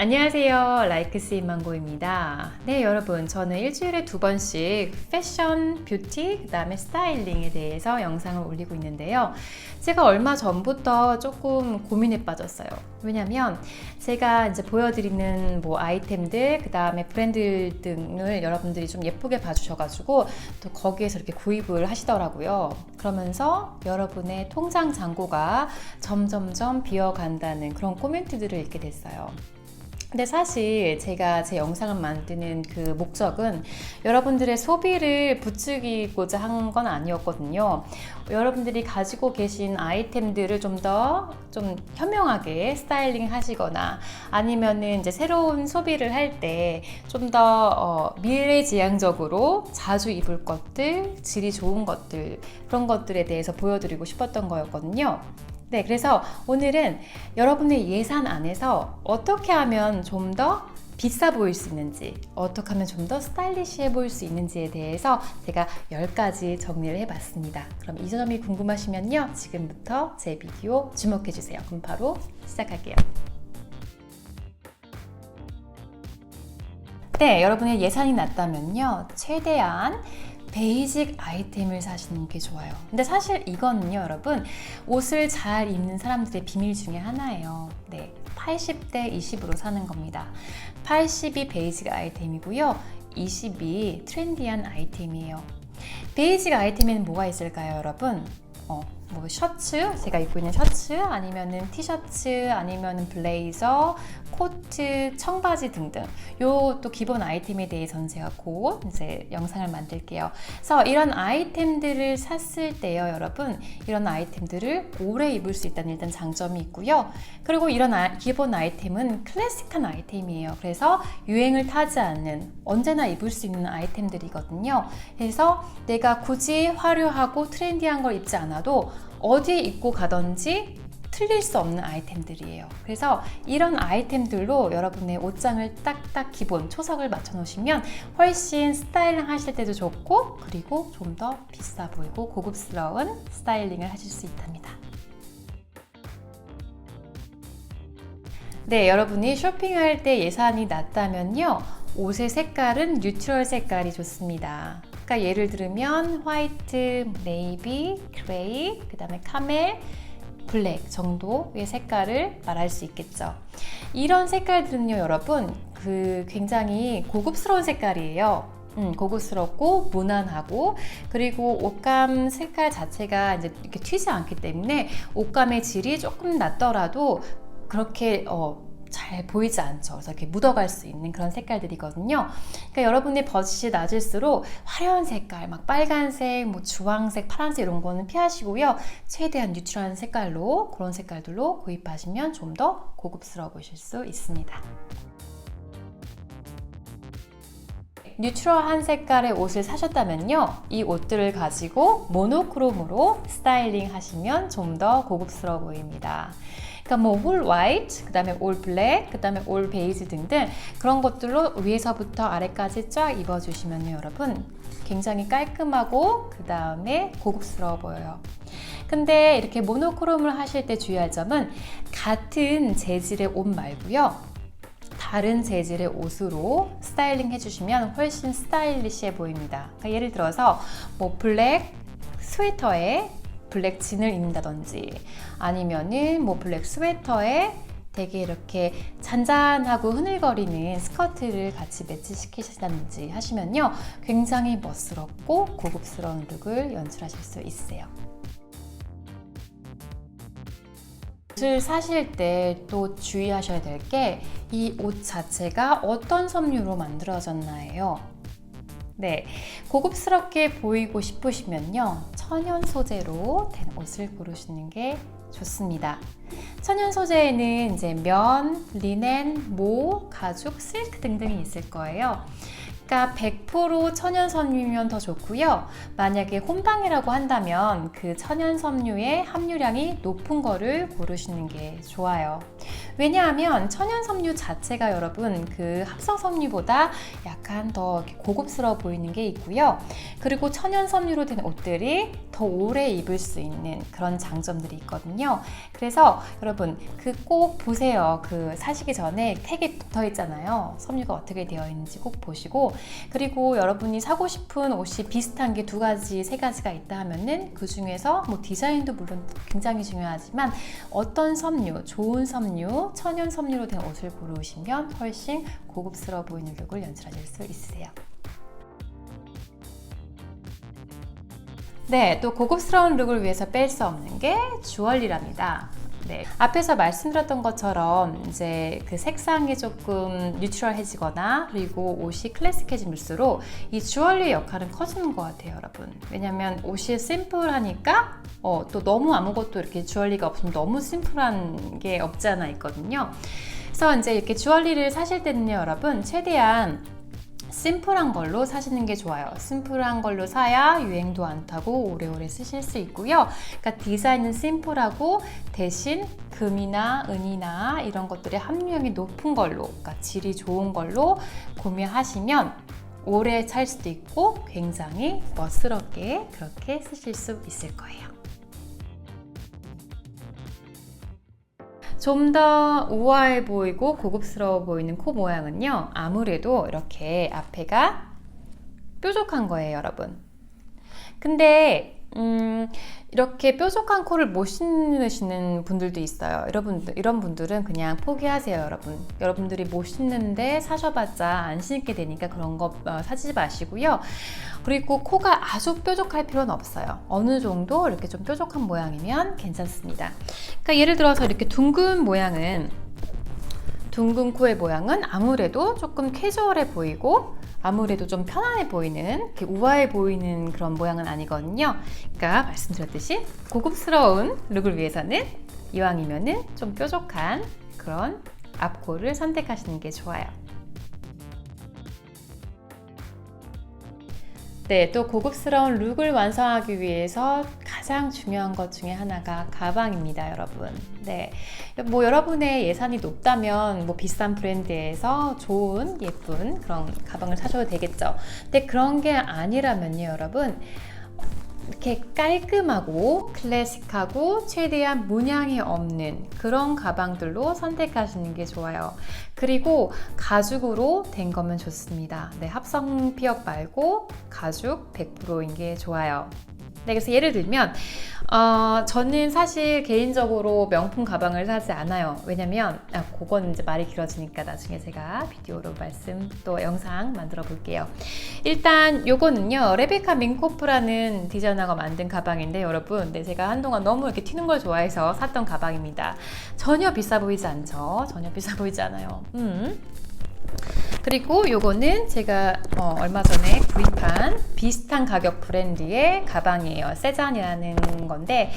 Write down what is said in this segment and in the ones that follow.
안녕하세요. 라이크스인 망고입니다. 네, 여러분. 저는 일주일에 두 번씩 패션, 뷰티, 그 다음에 스타일링에 대해서 영상을 올리고 있는데요. 제가 얼마 전부터 조금 고민에 빠졌어요. 왜냐면 제가 이제 보여드리는 뭐 아이템들, 그 다음에 브랜드 등을 여러분들이 좀 예쁘게 봐주셔가지고 또 거기에서 이렇게 구입을 하시더라고요. 그러면서 여러분의 통장 잔고가 점점점 비어간다는 그런 코멘트들을 읽게 됐어요. 근데 사실 제가 제 영상을 만드는 그 목적은 여러분들의 소비를 부추기고자 한 건 아니었거든요. 여러분들이 가지고 계신 아이템들을 좀더좀 현명하게 스타일링 하시거나 아니면은 이제 새로운 소비를 할 때 좀더 어, 미래지향적으로 자주 입을 것들, 질이 좋은 것들, 그런 것들에 대해서 보여드리고 싶었던 거였거든요. 네, 그래서 오늘은 여러분의 예산 안에서 어떻게 하면 좀 더 비싸 보일 수 있는지, 어떻게 하면 좀 더 스타일리시해 보일 수 있는지에 대해서 제가 10가지 정리를 해봤습니다. 그럼 이 점이 궁금하시면요. 지금부터 제 비디오 주목해주세요. 그럼 바로 시작할게요. 네, 여러분의 예산이 낮다면요. 최대한 베이직 아이템을 사시는 게 좋아요. 근데 사실 이거는요, 여러분, 옷을 잘 입는 사람들의 비밀 중에 하나예요. 네. 80대 20으로 사는 겁니다. 80이 베이직 아이템이고요. 20이 트렌디한 아이템이에요. 베이직 아이템에는 뭐가 있을까요, 여러분? 어, 뭐 셔츠, 제가 입고 있는 셔츠, 아니면은 티셔츠, 아니면은 블레이저, 코트, 청바지 등등. 요 또 기본 아이템에 대해서는 제가 곧 이제 영상을 만들게요. 그래서 이런 아이템들을 샀을 때요, 여러분. 이런 아이템들을 오래 입을 수 있다는 일단 장점이 있고요. 그리고 이런 아, 기본 아이템은 클래식한 아이템이에요. 그래서 유행을 타지 않는 언제나 입을 수 있는 아이템들이거든요. 그래서 내가 굳이 화려하고 트렌디한 걸 입지 않아도 어디에 입고 가든지 틀릴 수 없는 아이템들이에요. 그래서 이런 아이템들로 여러분의 옷장을 딱딱 기본 초석을 맞춰 놓으시면 훨씬 스타일링 하실 때도 좋고 그리고 좀 더 비싸 보이고 고급스러운 스타일링을 하실 수 있답니다. 네, 여러분이 쇼핑할 때 예산이 낮다면요. 옷의 색깔은 뉴트럴 색깔이 좋습니다. 그러니까 예를 들면 화이트, 네이비, 그레이, 그 다음에 카멜, 블랙 정도의 색깔을 말할 수 있겠죠. 이런 색깔들은요, 여러분, 그 굉장히 고급스러운 색깔이에요. 음, 고급스럽고 무난하고 그리고 옷감 색깔 자체가 이제 이렇게 튀지 않기 때문에 옷감의 질이 조금 낮더라도 그렇게 어, 잘 보이지 않죠. 그래서 이렇게 묻어갈 수 있는 그런 색깔들이거든요. 그러니까 여러분의 버짓이 낮을수록 화려한 색깔, 막 빨간색, 뭐 주황색, 파란색 이런 거는 피하시고요. 최대한 뉴트럴한 색깔로 그런 색깔들로 구입하시면 좀 더 고급스러워 보실 수 있습니다. 뉴트럴한 색깔의 옷을 사셨다면요. 이 옷들을 가지고 모노크롬으로 스타일링 하시면 좀 더 고급스러워 보입니다. 그러니까 뭐 올 화이트, 그 다음에 올 블랙, 그 다음에 올 베이지 등등 그런 것들로 위에서부터 아래까지 쫙 입어주시면요, 여러분 굉장히 깔끔하고 그 다음에 고급스러워 보여요. 근데 이렇게 모노크롬을 하실 때 주의할 점은 같은 재질의 옷 말고요. 다른 재질의 옷으로 스타일링 해주시면 훨씬 스타일리시해 보입니다. 그러니까 예를 들어서 뭐 블랙 스웨터에 블랙 진을 입는다든지 아니면은 뭐 블랙 스웨터에 되게 이렇게 잔잔하고 흐늘거리는 스커트를 같이 매치시키신다든지 하시면요 굉장히 멋스럽고 고급스러운 룩을 연출하실 수 있어요. 옷을 사실 때 또 주의하셔야 될 게 이 옷 자체가 어떤 섬유로 만들어졌나예요. 네, 고급스럽게 보이고 싶으시면요. 천연 소재로 된 옷을 고르시는 게 좋습니다. 천연 소재에는 이제 면, 리넨, 모, 가죽, 실크 등등이 있을 거예요. 그러니까 100% 천연 섬유면 더 좋고요. 만약에 혼방이라고 한다면 그 천연 섬유의 함유량이 높은 거를 고르시는 게 좋아요. 왜냐하면 천연 섬유 자체가 여러분 그 합성 섬유보다 약간 더 고급스러워 보이는 게 있고요. 그리고 천연 섬유로 된 옷들이 더 오래 입을 수 있는 그런 장점들이 있거든요. 그래서 여러분 그 꼭 보세요. 그 사시기 전에 택이 붙어 있잖아요. 섬유가 어떻게 되어 있는지 꼭 보시고 그리고 여러분이 사고 싶은 옷이 비슷한 게 두 가지, 세 가지가 있다 하면은 그 중에서 뭐 디자인도 물론 굉장히 중요하지만 어떤 섬유, 좋은 섬유, 천연 섬유로 된 옷을 고르시면 훨씬 고급스러워 보이는 룩을 연출하실 수 있으세요. 네, 또 고급스러운 룩을 위해서 뺄 수 없는 게 주얼리랍니다. 네, 앞에서 말씀드렸던 것처럼 이제 그 색상이 조금 뉴트럴해지거나 그리고 옷이 클래식해질수록 이 주얼리의 역할은 커지는 것 같아요, 여러분. 왜냐면 옷이 심플하니까 어, 또 너무 아무것도 이렇게 주얼리가 없으면 너무 심플한 게 없지 않아 있거든요. 그래서 이제 이렇게 주얼리를 사실 때는요, 여러분 최대한 심플한 걸로 사시는 게 좋아요. 심플한 걸로 사야 유행도 안 타고 오래오래 쓰실 수 있고요. 그러니까 디자인은 심플하고 대신 금이나 은이나 이런 것들의 함유량이 높은 걸로, 그러니까 질이 좋은 걸로 구매하시면 오래 찰 수도 있고 굉장히 멋스럽게 그렇게 쓰실 수 있을 거예요. 좀 더 우아해 보이고 고급스러워 보이는 코 모양은요, 아무래도 이렇게 앞에가 뾰족한 거예요, 여러분. 근데, 음, 이렇게 뾰족한 코를 못 신으시는 분들도 있어요. 여러분, 이런 분들은 그냥 포기하세요, 여러분. 여러분들이 못 신는데 사셔봤자 안 신게 되니까 그런 거 어, 사지 마시고요. 그리고 코가 아주 뾰족할 필요는 없어요. 어느 정도 이렇게 좀 뾰족한 모양이면 괜찮습니다. 그러니까 예를 들어서 이렇게 둥근 모양은 둥근 코의 모양은 아무래도 조금 캐주얼해 보이고 아무래도 좀 편안해 보이는 우아해 보이는 그런 모양은 아니거든요. 그러니까 말씀드렸듯이 고급스러운 룩을 위해서는 이왕이면은 좀 뾰족한 그런 앞코를 선택하시는 게 좋아요. 네, 또 고급스러운 룩을 완성하기 위해서 가장 중요한 것 중에 하나가 가방입니다, 여러분. 네. 뭐 여러분의 예산이 높다면 뭐 비싼 브랜드에서 좋은 예쁜 그런 가방을 사셔도 되겠죠. 근데 그런 게 아니라면요, 여러분. 이렇게 깔끔하고 클래식하고 최대한 문양이 없는 그런 가방들로 선택하시는 게 좋아요. 그리고 가죽으로 된 거면 좋습니다. 네, 합성 피혁 말고 가죽 100%인 게 좋아요. 네, 그래서 예를 들면 어, 저는 사실 개인적으로 명품 가방을 사지 않아요. 왜냐면 아, 그건 이제 말이 길어지니까 나중에 제가 비디오로 말씀 또 영상 만들어 볼게요. 일단 요거는요 레베카 민코프라는 디자이너가 만든 가방인데 여러분, 네, 제가 한동안 너무 이렇게 튀는 걸 좋아해서 샀던 가방입니다. 전혀 비싸 보이지 않죠? 전혀 비싸 보이지 않아요. 음. 그리고 요거는 제가 어, 얼마 전에 구입한 비슷한 가격 브랜드의 가방이에요. 세잔이라는 건데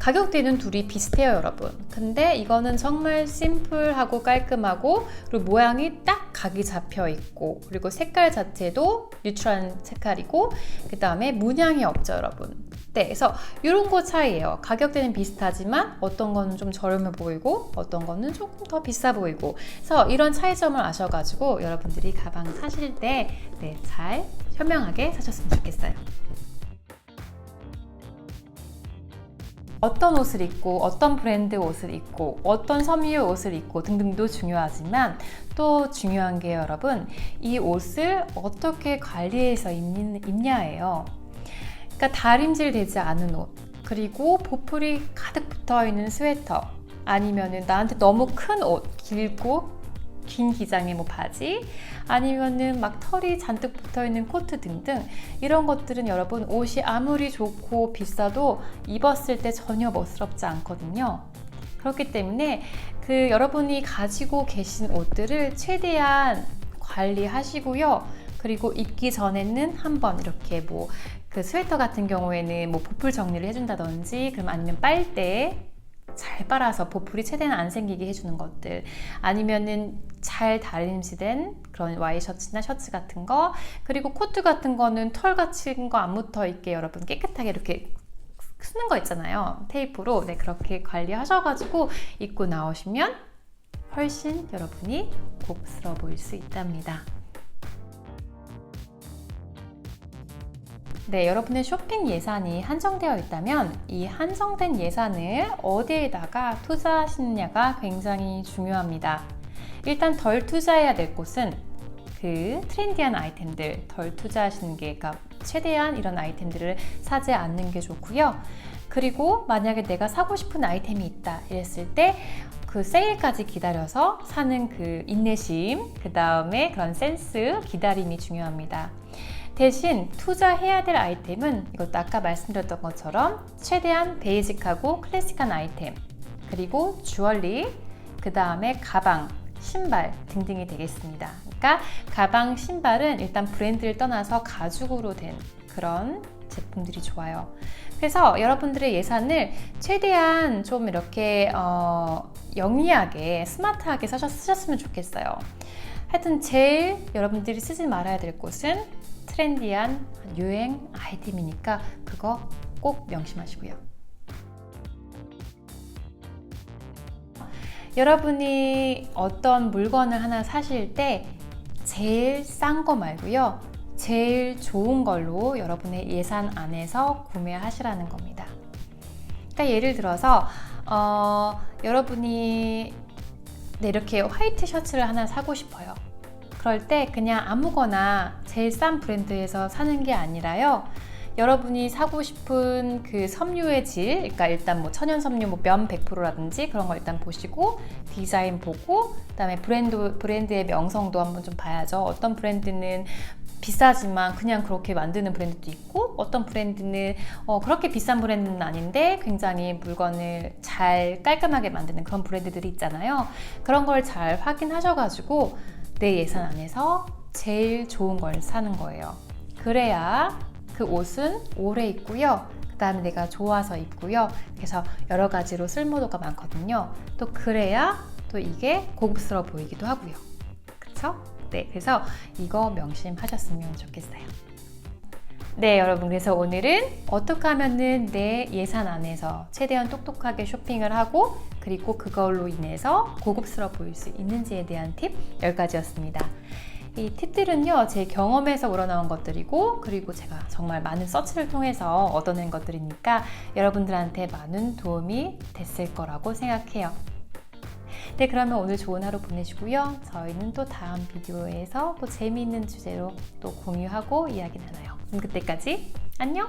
가격대는 둘이 비슷해요, 여러분. 근데 이거는 정말 심플하고 깔끔하고 그리고 모양이 딱 각이 잡혀 있고 그리고 색깔 자체도 뉴트럴한 색깔이고 그 다음에 문양이 없죠, 여러분. 네, 그래서 이런 거 차이예요. 가격대는 비슷하지만 어떤 거는 좀 저렴해 보이고 어떤 거는 조금 더 비싸 보이고 그래서 이런 차이점을 아셔가지고 여러분들이 가방 사실 때 네, 잘 현명하게 사셨으면 좋겠어요. 어떤 옷을 입고 어떤 브랜드 옷을 입고 어떤 섬유의 옷을 입고 등등도 중요하지만 또 중요한 게 여러분 이 옷을 어떻게 관리해서 입는, 입냐예요. 그러니까 다림질 되지 않은 옷 그리고 보풀이 가득 붙어 있는 스웨터 아니면은 나한테 너무 큰 옷 길고 긴 기장의 뭐 바지 아니면은 막 털이 잔뜩 붙어 있는 코트 등등 이런 것들은 여러분 옷이 아무리 좋고 비싸도 입었을 때 전혀 멋스럽지 않거든요. 그렇기 때문에 그 여러분이 가지고 계신 옷들을 최대한 관리하시고요. 그리고 입기 전에는 한번 이렇게 뭐 그 스웨터 같은 경우에는 뭐 보풀 정리를 해준다든지 그럼 아니면 빨대 잘 빨아서 보풀이 최대한 안 생기게 해주는 것들. 아니면은 잘 다림질된 그런 와이셔츠나 셔츠 같은 거. 그리고 코트 같은 거는 털 같은 거 안 묻어 있게 여러분 깨끗하게 이렇게 쓰는 거 있잖아요. 테이프로. 네 그렇게 관리하셔가지고 입고 나오시면 훨씬 여러분이 고급스러워 보일 수 있답니다. 네, 여러분의 쇼핑 예산이 한정되어 있다면 이 한정된 예산을 어디에다가 투자하시느냐가 굉장히 중요합니다. 일단 덜 투자해야 될 곳은 그 트렌디한 아이템들 덜 투자하시는 게 그러니까 최대한 이런 아이템들을 사지 않는 게 좋고요. 그리고 만약에 내가 사고 싶은 아이템이 있다 이랬을 때 그 세일까지 기다려서 사는 그 인내심, 그 다음에 그런 센스, 기다림이 중요합니다. 대신 투자해야 될 아이템은 이것도 아까 말씀드렸던 것처럼 최대한 베이직하고 클래식한 아이템, 그리고 주얼리, 그 다음에 가방, 신발 등등이 되겠습니다. 그러니까 가방, 신발은 일단 브랜드를 떠나서 가죽으로 된 그런 제품들이 좋아요. 그래서 여러분들의 예산을 최대한 좀 이렇게 어, 영리하게 스마트하게 쓰셨, 쓰셨으면 좋겠어요. 하여튼 제일 여러분들이 쓰지 말아야 될 곳은 트렌디한 유행 아이템이니까 그거 꼭 명심하시고요. 여러분이 어떤 물건을 하나 사실 때 제일 싼 거 말고요. 제일 좋은 걸로 여러분의 예산 안에서 구매하시라는 겁니다. 그러니까 예를 들어서 어, 여러분이 네, 이렇게 화이트 셔츠를 하나 사고 싶어요. 그럴 때 그냥 아무거나 제일 싼 브랜드에서 사는 게 아니라요. 여러분이 사고 싶은 그 섬유의 질, 그러니까 일단 뭐 천연 섬유 뭐면 100%라든지 그런 거 일단 보시고 디자인 보고 그다음에 브랜드 브랜드의 명성도 한번 좀 봐야죠. 어떤 브랜드는 비싸지만 그냥 그렇게 만드는 브랜드도 있고 어떤 브랜드는 어, 그렇게 비싼 브랜드는 아닌데 굉장히 물건을 잘 깔끔하게 만드는 그런 브랜드들이 있잖아요. 그런 걸 잘 확인하셔가지고 내 예산 안에서 제일 좋은 걸 사는 거예요. 그래야 그 옷은 오래 입고요. 그 다음에 내가 좋아서 입고요. 그래서 여러 가지로 쓸모도가 많거든요. 또 그래야 또 이게 고급스러워 보이기도 하고요. 그쵸? 네, 그래서 이거 명심하셨으면 좋겠어요. 네, 여러분. 그래서 오늘은 어떻게 하면은 내 예산 안에서 최대한 똑똑하게 쇼핑을 하고 그리고 그걸로 인해서 고급스러워 보일 수 있는지에 대한 팁 10가지였습니다. 이 팁들은요, 제 경험에서 우러나온 것들이고, 그리고 제가 정말 많은 서치를 통해서 얻어낸 것들이니까 여러분들한테 많은 도움이 됐을 거라고 생각해요. 네, 그러면 오늘 좋은 하루 보내시고요. 저희는 또 다음 비디오에서 또 재미있는 주제로 또 공유하고 이야기 나눠요. 그때까지 안녕!